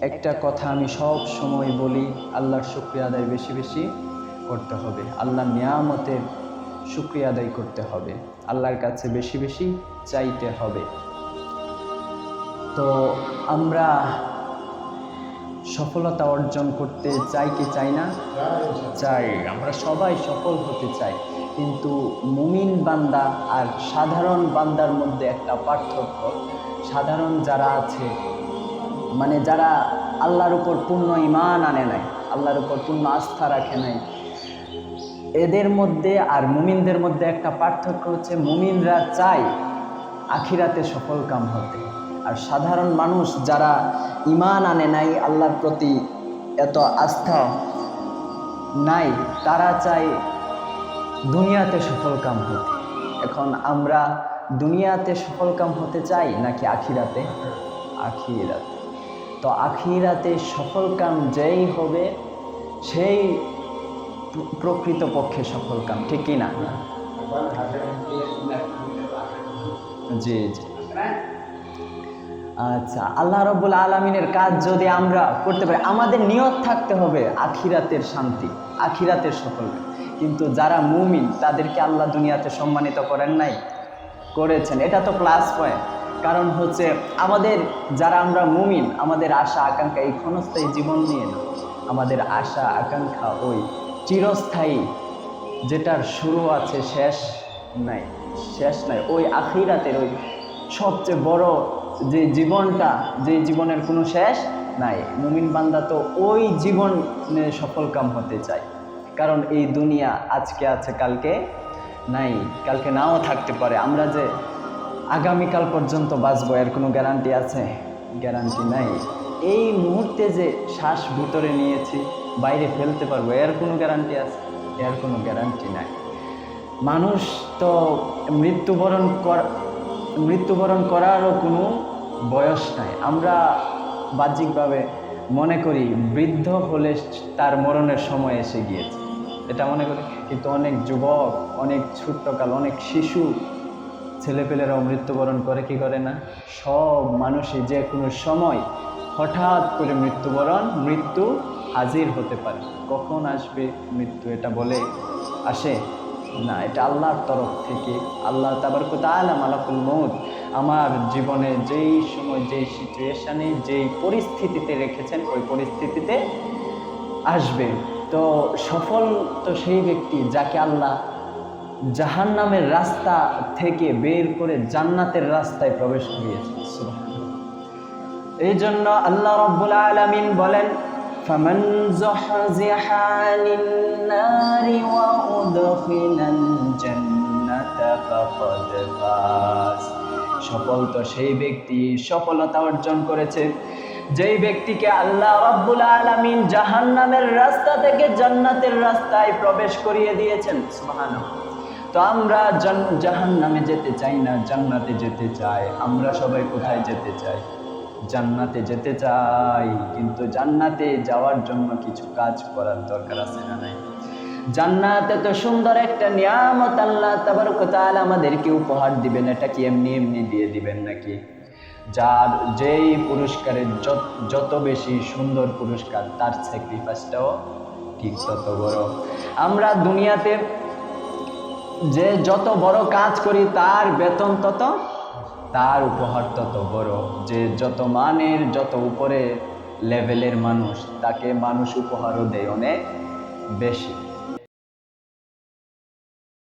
একটা কথা আমি সব সময় বলি, আল্লাহর শুক্রিয়া আদায় বেশি বেশি করতে হবে। আল্লাহর নিয়ামতের শুক্রিয়া আদায় করতে হবে। আল্লাহর কাছে বেশি বেশি চাইতে হবে। তো আমরা সফলতা অর্জন করতে চাই কি চাই না? চাই। আমরা সবাই সফল হতে চাই। কিন্তু মুমিন বান্দা আর সাধারণ বান্দার মধ্যে একটা পার্থক্য। সাধারণ যারা আছে মানে যারা আল্লাহর উপর পূর্ণ ইমান আনে নাই, আল্লাহর উপর পূর্ণ আস্থা রাখে নাই, এদের মধ্যে আর মুমিনদের মধ্যে একটা পার্থক্য হচ্ছে মুমিনরা চায় আখিরাতে সফল কাম হতে। আর সাধারণ মানুষ যারা ইমান আনে নাই, আল্লাহর প্রতি এত আস্থা নাই, তারা চায় দুনিয়াতে সফল কাম হতে। এখন আমরা দুনিয়াতে সফল কাম হতে চাই নাকি আখিরাতে? আখিরাতে। তো আখিরাতে সফল কাম যেই হবে, সেই প্র- প্রকৃতপক্ষে সফল কাম, ঠিক কি না? জি জি। আচ্ছা আল্লাহ রব্বুল আলমিনের কাজ যদি আমরা করতে পারি, আমাদের নিয়ত থাকতে হবে আখিরাতের শান্তি, আখিরাতের সফল কিন্তু যারা মুমিন, তাদেরকে আল্লাহ দুনিয়াতে সম্মানিত করেন নাই, করেছেন। এটা তো প্লাস পয়েন্ট কারণ হচ্ছে আমাদের যারা আমরা মুমিন, আমাদের আশা, আকাঙ্ক্ষা, এই ক্ষণস্থায়ী জীবন নিয়ে না, আমাদের আশা, আকাঙ্ক্ষা ওই চিরস্থায়ী যেটার শুরু আছে, শেষ নাই শেষ নাই। ওই আখিরাতের ওই সবচেয়ে বড় যে জীবনটা, যে জীবনের কোনো শেষ নাই। মুমিন বান্দা তো ওই জীবনে সফল কাম হতে চায়। কারণ এই দুনিয়া আজকে আছে, কালকে নাই, কালকে নাও থাকতে পারে। আমরা যে আগামীকাল পর্যন্ত বাঁচবো, এর কোনো গ্যারান্টি আছে? গ্যারান্টি নাই। এই মুহূর্তে যে শ্বাস ভিতরে নিয়েছি, বাইরে ফেলতে পারব, এর কোনো গ্যারান্টি আছে? এর কোনো গ্যারান্টি নাই। মানুষ তো মৃত্যুবরণ কর, মৃত্যুবরণ করারও কোনো বয়স নাই। আমরা বাহ্যিকভাবে মনে করি, বৃদ্ধ হলে তার মরণের সময় এসে গিয়েছে। এটা মনে করি। কিন্তু অনেক যুবক, অনেক ছোট্টকাল, অনেক শিশু ছেলেপেলেরাও মৃত্যুবরণ করে, কি করে না? সব মানুষই যে কোনো সময় হঠাৎ করে মৃত্যুবরণ, মৃত্যু হাজির হতে পারে। কখন আসবে মৃত্যু এটা বলে আসে? না, এটা আল্লাহর তরফ থেকে। আল্লাহ তাবার আলা মালাকুল মৌত আমার জীবনে যেই সময়, যেই সিচুয়েশানে, যেই পরিস্থিতিতে রেখেছেন, ওই পরিস্থিতিতে আসবে। তো সফল তো সেই ব্যক্তি যাকে আল্লাহ জাহান্নামের রাস্তা থেকে বের করে জান্নাতের রাস্তায় প্রবেশ করিয়েছে সুবহানাল্লাহ। এই জন্য আল্লাহ রব্বুল আলামিন বলেন فمن زحزح عن النار وأدخل الجنة فقد فاز সফল তো সেই ব্যক্তি সফলতা অর্জন করেছে যেই ব্যক্তিকে আল্লাহ রব্বুল আলামিন জাহান্নামের রাস্তা থেকে জান্নাতের রাস্তায় প্রবেশ করিয়ে দিয়েছেন সুবহানাল্লাহ তো আমরা জাহান নামে যেতে চাই না, জান্নাতে যেতে চাই। আমরা সবাই কোথায় যেতে চাই? জান্নাতে যেতে চাই, কিন্তু জান্নাতে যাওয়ার জন্য কিছু কাজ করার দরকার আছে না নাই? জান্নাতে তো সুন্দর একটা নিয়ামত, আল্লাহ তাআলা আমাদেরকে উপহার দিবেন। এটা কি এমনি এমনি দিয়ে দিবেন নাকি? যার যেই পুরস্কারের যত বেশি সুন্দর পুরস্কার, তার স্যাক্রিফাইসটাও ঠিক তত বড়। আমরা দুনিয়াতে যে যত বড় কাজ করি, তার বেতন তত, তার উপহার তত বড়। যে যত মানের, যত উপরে লেভেলের মানুষ, তাকে মানুষ উপহারও দেয় অনেক বেশি।